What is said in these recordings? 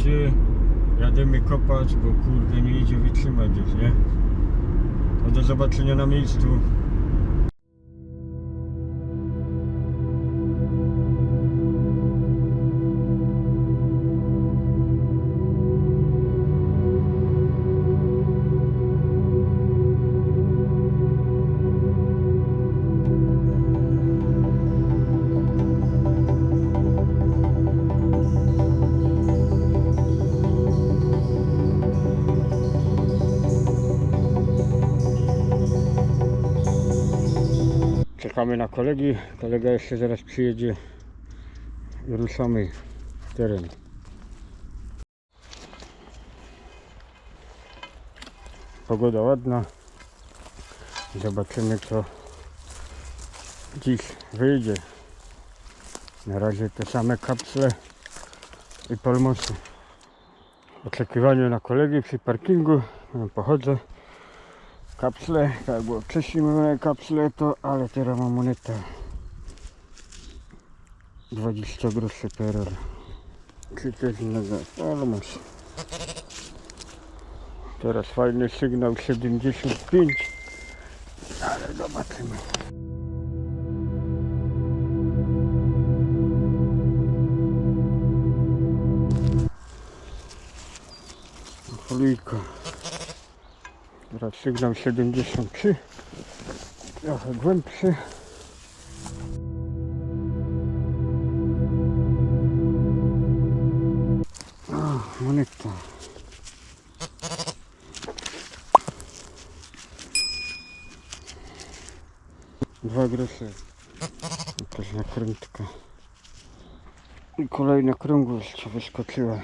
robocie, jademy kopać, bo kurde nie idzie wytrzymać już, nie? No do zobaczenia na miejscu. Czekamy na kolegi, kolega jeszcze zaraz przyjedzie i ruszamy w teren. Pogoda ładna. Zobaczymy co dziś wyjdzie. Na razie te same kapsle i polmosy. W oczekiwaniu na kolegi przy parkingu pochodzę. Kapsle, jak było wcześniej mówione kapsle to, ale teraz mam moneta 20 groszy PRL. Czy też innego? Polmos. Teraz fajny sygnał 75 ale zobaczymy. Folijka. Teraz sygnał 73. Trochę głębszy. O, moneta. Dwa grosze. Jakaś nakrętka. I kolejna krągłość wyskoczyła.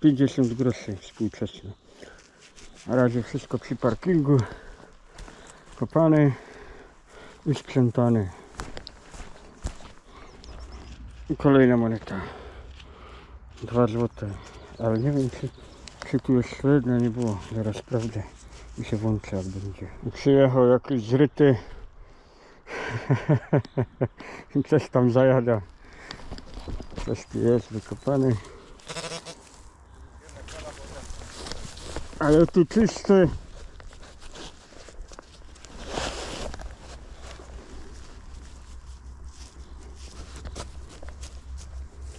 50 groszy współczesne. Na razie wszystko przy parkingu. Kopane i sprzątane. I kolejna moneta. 2 złote. Ale nie wiem czy, czy tu jest średnia, nie było. Zaraz sprawdzę i się włączę jak będzie. Przyjechał jakiś zryty. Coś tam zajada. Coś tu jest wykopany. Ale tu czyste.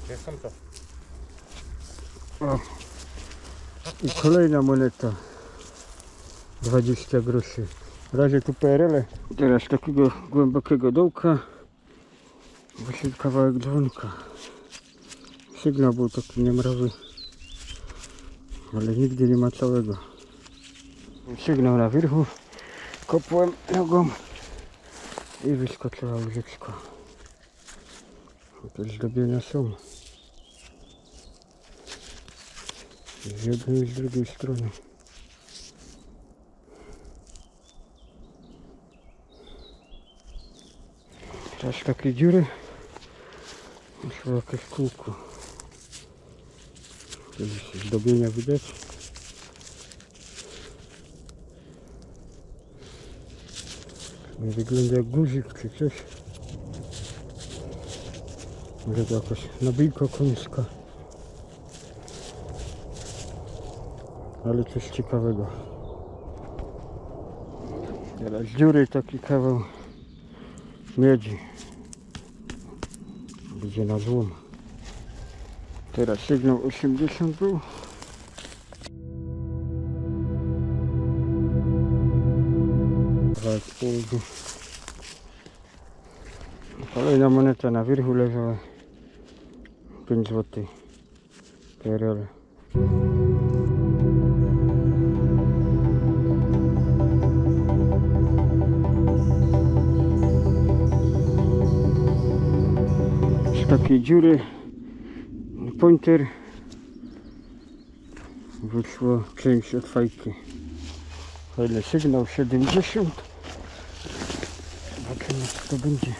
Gdzie są to? O. I kolejna moneta. 20 groszy. W razie tu PRL. Teraz takiego głębokiego dołka. Właśnie kawałek dzwonka. Sygnał był taki niemrawy. Ale nigdy nie ma całego. Sygnał na wierchu. Kopłem nogą. I wyskoczyła łyżeczka. Te zdobienia są. Z jednej i z drugiej strony. Teraz takie dziury. Myślę jakieś kółko. Jakieś zdobienia widać. Nie wygląda jak guzik czy coś. Może to jakaś nabijka końska. Ale coś ciekawego. Teraz dziury taki kawał miedzi. Będzie na złom. Teraz sygnał 80 był. Kolejna moneta na wierchu leżała. 5 zł. PRL. Dziury pointer wyszło część od fajki. Fajny sygnał 70. Zobaczymy co to będzie.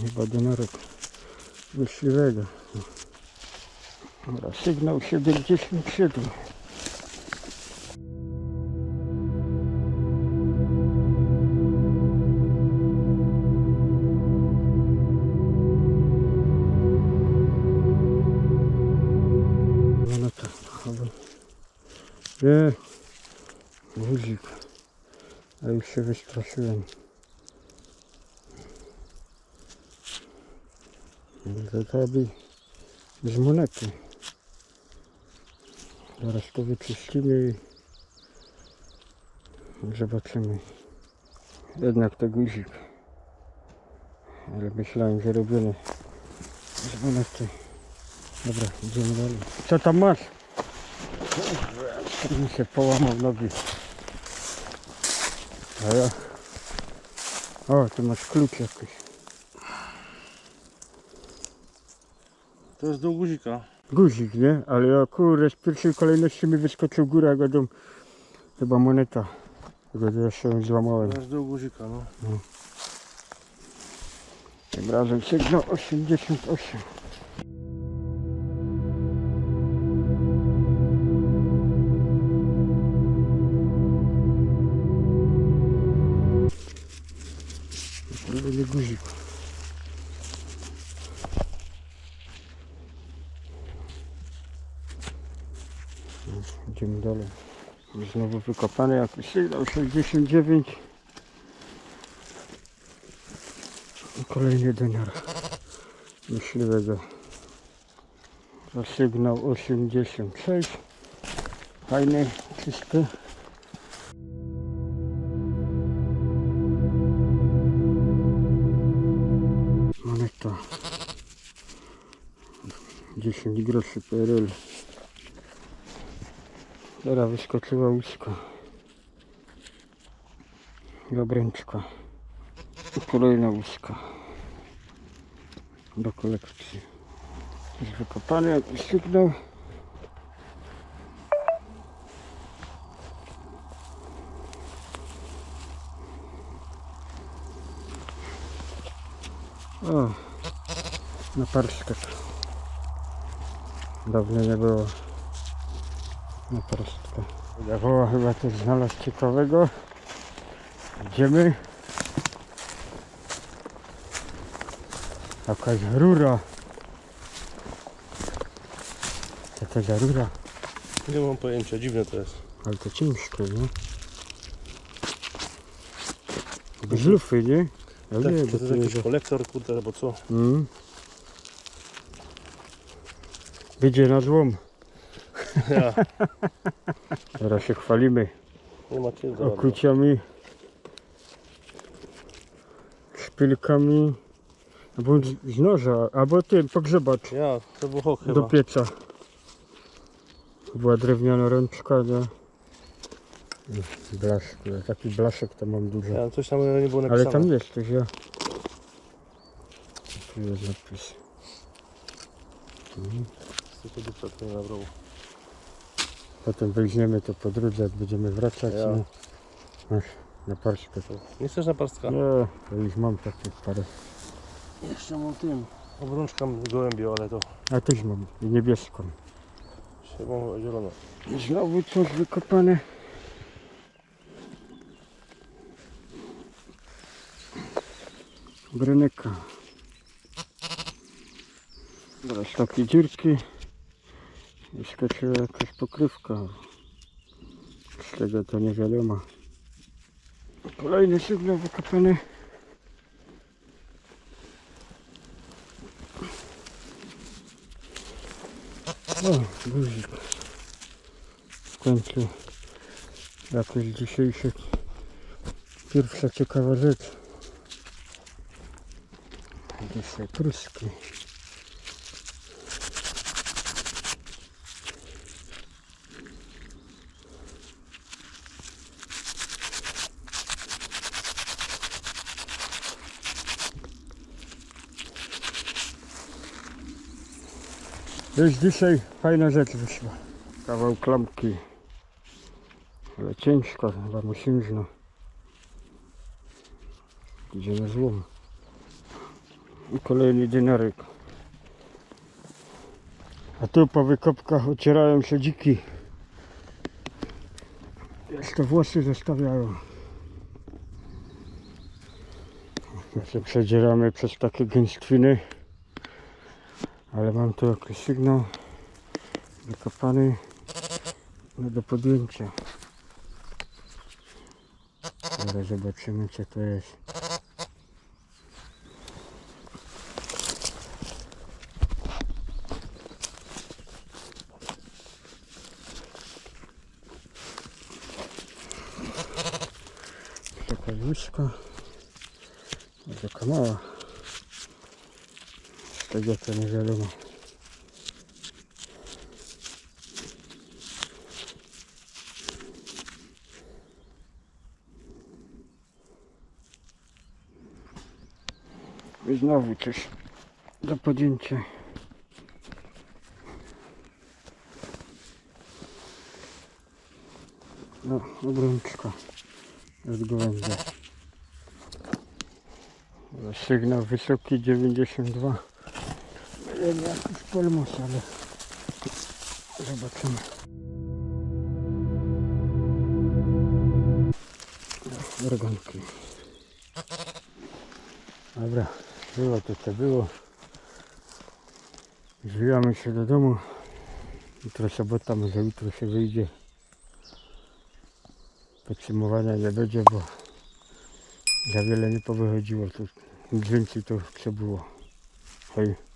Chyba donorek myśliwego. Dobra, sygnał 77. Nie. Guzik. A już się wystraszyłem. To by z monety. Zaraz to wyczyścimy i zobaczymy. Jednak to guzik. Ale myślałem, że robione z monety. Dobra, idziemy dalej. Co tam masz? Kurwa, Mi się połamał nogi. A ja... O, tu masz klucz jakiś. To jest do guzika. Guzik, nie? Ale ja kurde, z pierwszej kolejności mi wyskoczył góra, dom. Chyba moneta. Tego ja się złamałem. To jest do guzika, no. Tym razem sygnał 88. Dalej. Znowu wykopany jakiś sygnał 69. I Kolejny denar myśliwego. Za sygnał 86. Fajny, czysty. Moneta. 10 groszy PRL. Teraz wyskoczyła łuska. I obręczka. I kolejna łuska do kolekcji. Jest wykopany jakiś sygnał. O, na parskach. Dawno nie było na parskach. Dawoła chyba coś znalazł ciekawego. Idziemy. Jakaś rura. Co to za rura? Nie mam pojęcia, dziwne to jest. Ale to ciężkie, nie? Bez lufy, nie? Ja Tak, wiem, to bo jest to jakiś kolektor, kurde, albo co? Mm. Wyjdzie na złom. Ja, Teraz się chwalimy nie ma okuciami, szpilkami, albo z- z noża, albo tym pogrzebacz. Ja, to był chyba. do pieca. Była drewniana rączka, nie? Blaszk, ja taki blaszek to mam dużo. Ja, coś tam nie było Ale napisane. tam jest coś, ja. Tu jest napis. Mhm. Z tego dupca nabrało. Potem weźmiemy to po drodze, jak będziemy wracać. Ja. No. Masz na paczkę to. Nie chcesz na parstka? Nie, to już mam takie parę. Jeszcze mam tym. Obrączkam gołębią, ale to A też mam i niebieską. się mam zielone. Znowu coś wykopane. Bryneka. Teraz takie dziurki. I skoczyła jakaś pokrywka. Z tego to nie wiadomo. Kolejny sygnał wykopany. O, guzik. W końcu jakoś dzisiejszy pierwsza ciekawa rzecz. Dzisiaj pruski. Już dzisiaj fajna rzecz wyszła. Kawał klamki. Ale ciężko, chyba musiężno. Idzie na złom. I kolejny dynarek. A tu po wykopkach ocierają się dziki. Jeszcze włosy zostawiają. My się przedzieramy przez takie gęstwiny. Ale mam tu jakiś sygnał wykopany No do podjęcia. Zaraz zobaczymy co to jest. Taka łyżka. Taka mała. Z tego to nie wiadomo. I znowu coś do podjęcia. No, obrączka od gołębia. Sygnał wysoki 92. Jakiś polmus, ale zobaczymy. Organki. Dobra, było to co było. Zwijamy się do domu. Jutro sobota, może jutro się wyjdzie. Podsumowania nie będzie, bo za wiele nie powychodziło. Tu więcej to co było. Hej.